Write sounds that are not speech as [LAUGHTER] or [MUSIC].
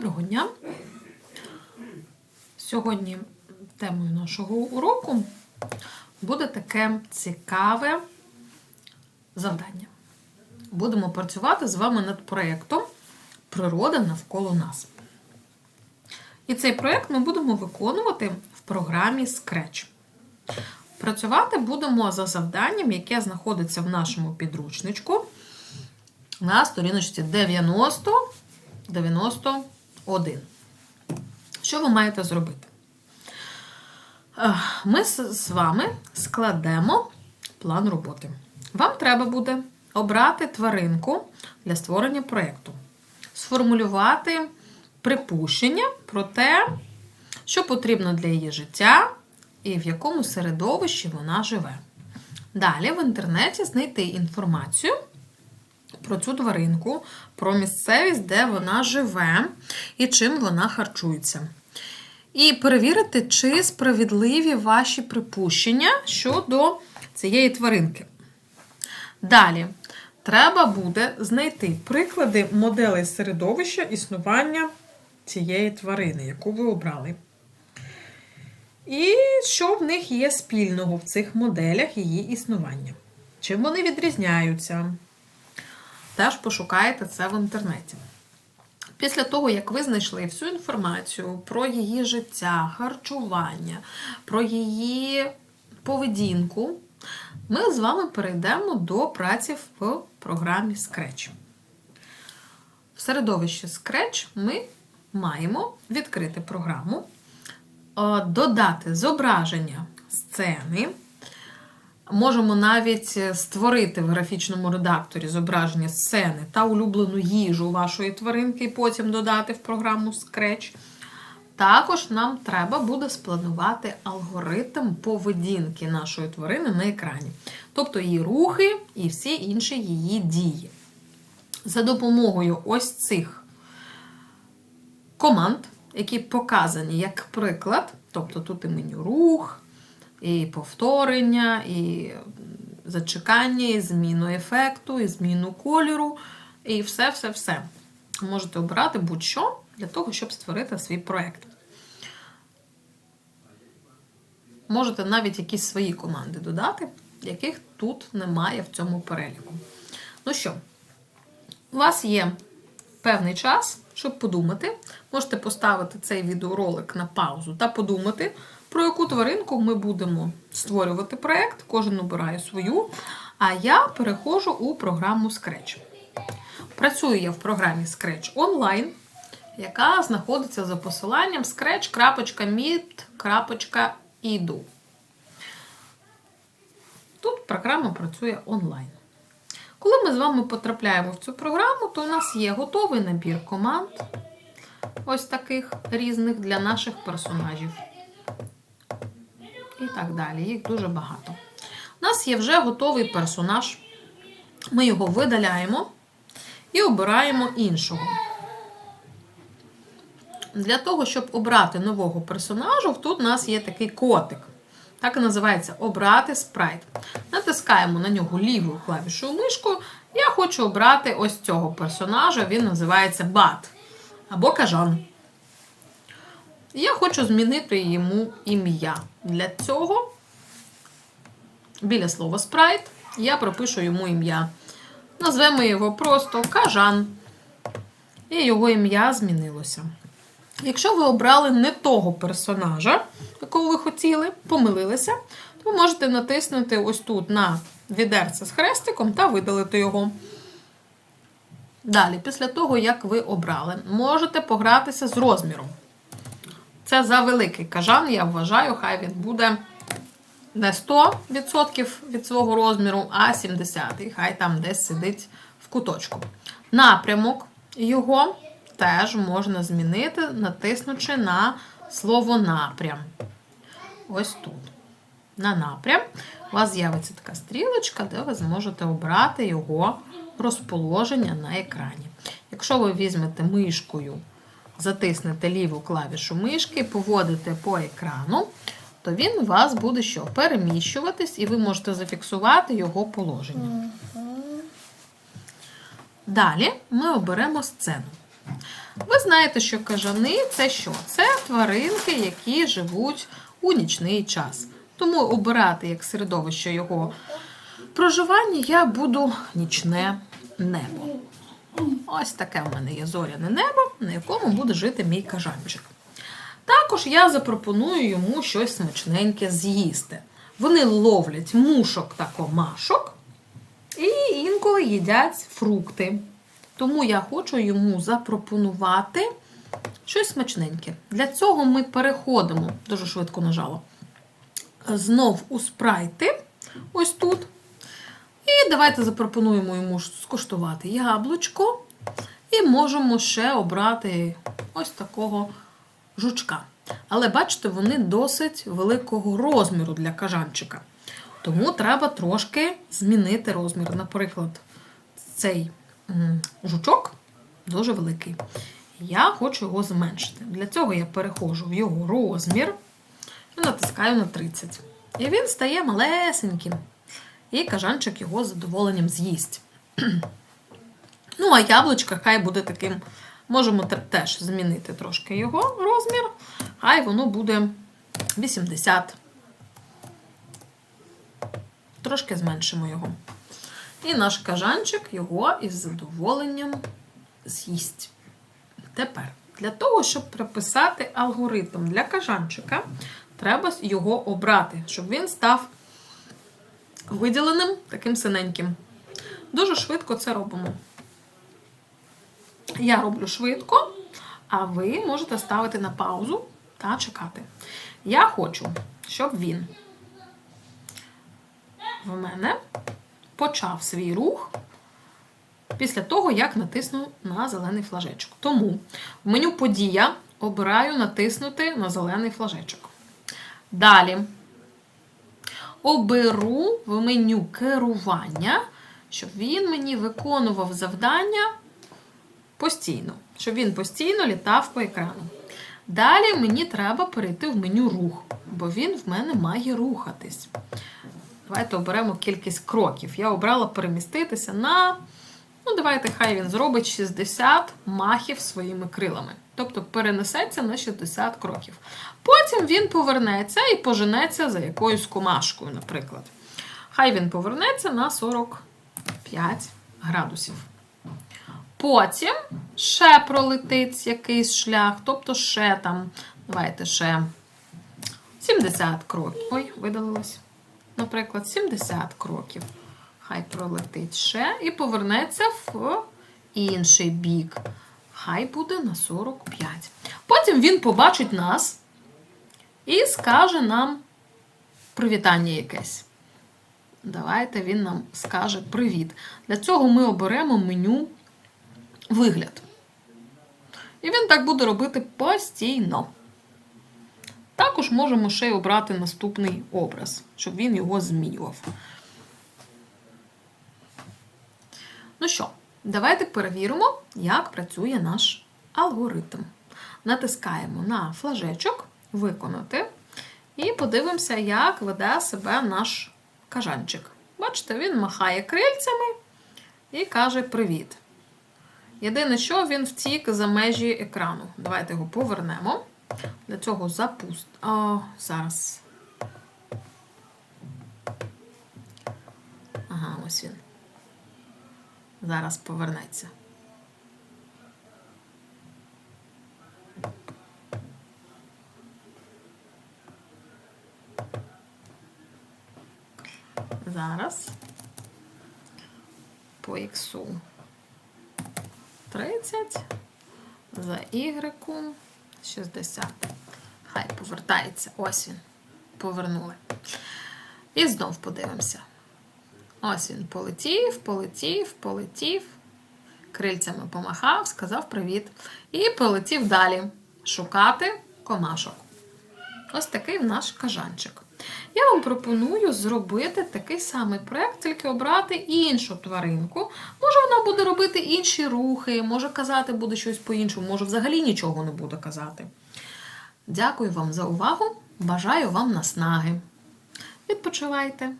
Доброго дня! Сьогодні темою нашого уроку буде таке цікаве завдання. Будемо працювати з вами над проєктом Природа навколо нас. І цей проєкт ми будемо виконувати в програмі Scratch. Працювати будемо за завданням, яке знаходиться в нашому підручничку на сторіночці 90 91. Що ви маєте зробити? Е, Ми з вами складемо план роботи. Вам треба буде обрати тваринку для створення проєкту, сформулювати припущення про те, що потрібно для її життя і в якому середовищі вона живе. Далі в інтернеті знайти інформацію про цю тваринку, про місцевість, де вона живе і чим вона харчується. І перевірити, чи справедливі ваші припущення щодо цієї тваринки. Далі, треба буде знайти приклади моделей середовища існування цієї тварини, яку ви обрали. І що в них є спільного в цих моделях її існування? Чим вони відрізняються? Теж пошукаєте це в інтернеті. Після того, як ви знайшли всю інформацію про її життя, харчування, про її поведінку, ми з вами перейдемо до праці в програмі Scratch. В середовищі Scratch ми маємо відкрити програму, е, додати зображення сцени. Можемо навіть створити в графічному редакторі зображення сцени та улюблену їжу вашої тваринки, і потім додати в програму Scratch. Також нам треба буде спланувати алгоритм поведінки нашої тварини на екрані, тобто її рухи і всі інші її дії. За допомогою ось цих команд, які показані як приклад, тобто тут і меню рух і повторення, і зачекання, і зміну ефекту, і зміну кольору, і все-все-все. Можете обирати будь-що для того, щоб створити свій проєкт. Можете навіть якісь свої команди додати, яких тут немає в цьому переліку. Ну що, у вас є певний час, щоб подумати. Можете поставити цей відеоролик на паузу та подумати, про яку тваринку ми будемо створювати проєкт, кожен обирає свою, а я переходжу у програму Scratch. Працюю я в програмі Scratch онлайн, яка знаходиться за посиланням scratch.meet.edu. Тут програма працює онлайн. Коли ми з вами потрапляємо в цю програму, то у нас є готовий набір команд, ось таких різних для наших персонажів і так далі. Їх дуже багато. У нас є вже готовий персонаж. Ми його видаляємо і обираємо іншого. Для того, щоб обрати нового персонажа, тут у нас є такий котик. Так і називається Обрати спрайт. Натискаємо на нього лівою клавішою мишкою. Я хочу обрати ось цього персонажа, він називається Бат або Кажан. Я хочу змінити йому ім'я. Для цього, біля слова спрайт, я пропишу йому ім'я. Назвемо його просто Кажан. І його ім'я змінилося. Якщо ви обрали не того персонажа, якого ви хотіли, помилилися, то ви можете натиснути ось тут на відерце з хрестиком та видалити його. Далі, після того, як ви обрали, можете погратися з розміром. Це за великий кажан, я вважаю, хай він буде не 100% від свого розміру, а 70%. І хай там десь сидить в куточку. Напрямок його теж можна змінити, натиснувши на слово напрям. Ось тут. На напрям у вас з'явиться така стрілочка, де ви зможете обрати його розположення на екрані. Якщо ви візьмете мишкою затиснете ліву клавішу мишки, поводите по екрану, то він у вас буде що? Переміщуватись, і ви можете зафіксувати його положення. Далі ми оберемо сцену. Ви знаєте, що кажани це що? Це тваринки, які живуть у нічний час. Тому обирати як середовище його проживання я буду нічне небо. Ось таке в мене є зоряне небо, на якому буде жити мій кажанчик. Також я запропоную йому щось смачненьке з'їсти. Вони ловлять мушок та комашок і інколи їдять фрукти. Тому я хочу йому запропонувати щось смачненьке. Для цього ми переходимо, дуже швидко нажала, знов у спрайти, ось тут. І давайте запропонуємо йому скуштувати яблучко. І можемо ще обрати ось такого жучка. Але бачите, вони досить великого розміру для кажанчика. Тому треба трошки змінити розмір. Наприклад, цей жучок дуже великий. Я хочу його зменшити. Для цього я переходжу в його розмір і натискаю на 30. І він стає малесеньким. І кажанчик його з задоволенням з'їсть. [CLEARS THROAT] Ну, а яблучко хай буде таким. Можемо теж змінити трошки його розмір. Хай воно буде 80. Трошки зменшимо його. І наш кажанчик його із задоволенням з'їсть. Тепер, для того, щоб прописати алгоритм для кажанчика, треба його обрати, щоб він став виділеним таким синеньким. Дуже швидко це робимо. Я роблю швидко, а ви можете ставити на паузу та чекати. Я хочу, щоб він в мене почав свій рух після того, як натисну на зелений флажечок. Тому в меню Подія обираю натиснути на зелений флажечок. Далі оберу в меню керування, щоб він мені виконував завдання постійно, щоб він постійно літав по екрану. Далі мені треба перейти в меню рух, бо він в мене має рухатись. Давайте оберемо кількість кроків. Я обрала переміститися на. Ну, давайте, хай він зробить 60 махів своїми крилами. Тобто перенесеться на 60 кроків. Потім він повернеться і поженеться за якоюсь комашкою, наприклад. Хай він повернеться на 45 градусів. Потім ще пролетить якийсь шлях, тобто ще там, давайте ще 70 кроків. Ой, видалилось. Наприклад, 70 кроків. Хай пролетить ще і повернеться в інший бік. Хай буде на 45. Потім він побачить нас і скаже нам привітання якесь. Давайте він нам скаже привіт. Для цього ми оберемо меню вигляд. І він так буде робити постійно. Також можемо ще й обрати наступний образ, щоб він його змінював. Ну що, давайте перевіримо, як працює наш алгоритм. Натискаємо на флажечок Виконати. І подивимося, як веде себе наш кажанчик. Бачите, він махає крильцями і каже привіт. Єдине, що він втік за межі екрану. Давайте його повернемо. Для цього запуст. О, зараз. Ага, ось він. Зараз повернеться. Зараз по іксу 30, за Y 60. Хай повертається. Ось він. Повернули. І знов подивимося. Ось він полетів, полетів, полетів. Крильцями помахав, сказав привіт. І полетів далі шукати комашок. Ось такий наш кажанчик. Я вам пропоную зробити такий самий проект, тільки обрати іншу тваринку. Може, вона буде робити інші рухи, може казати буде щось по-іншому, може взагалі нічого не буде казати. Дякую вам за увагу. Бажаю вам наснаги. Відпочивайте!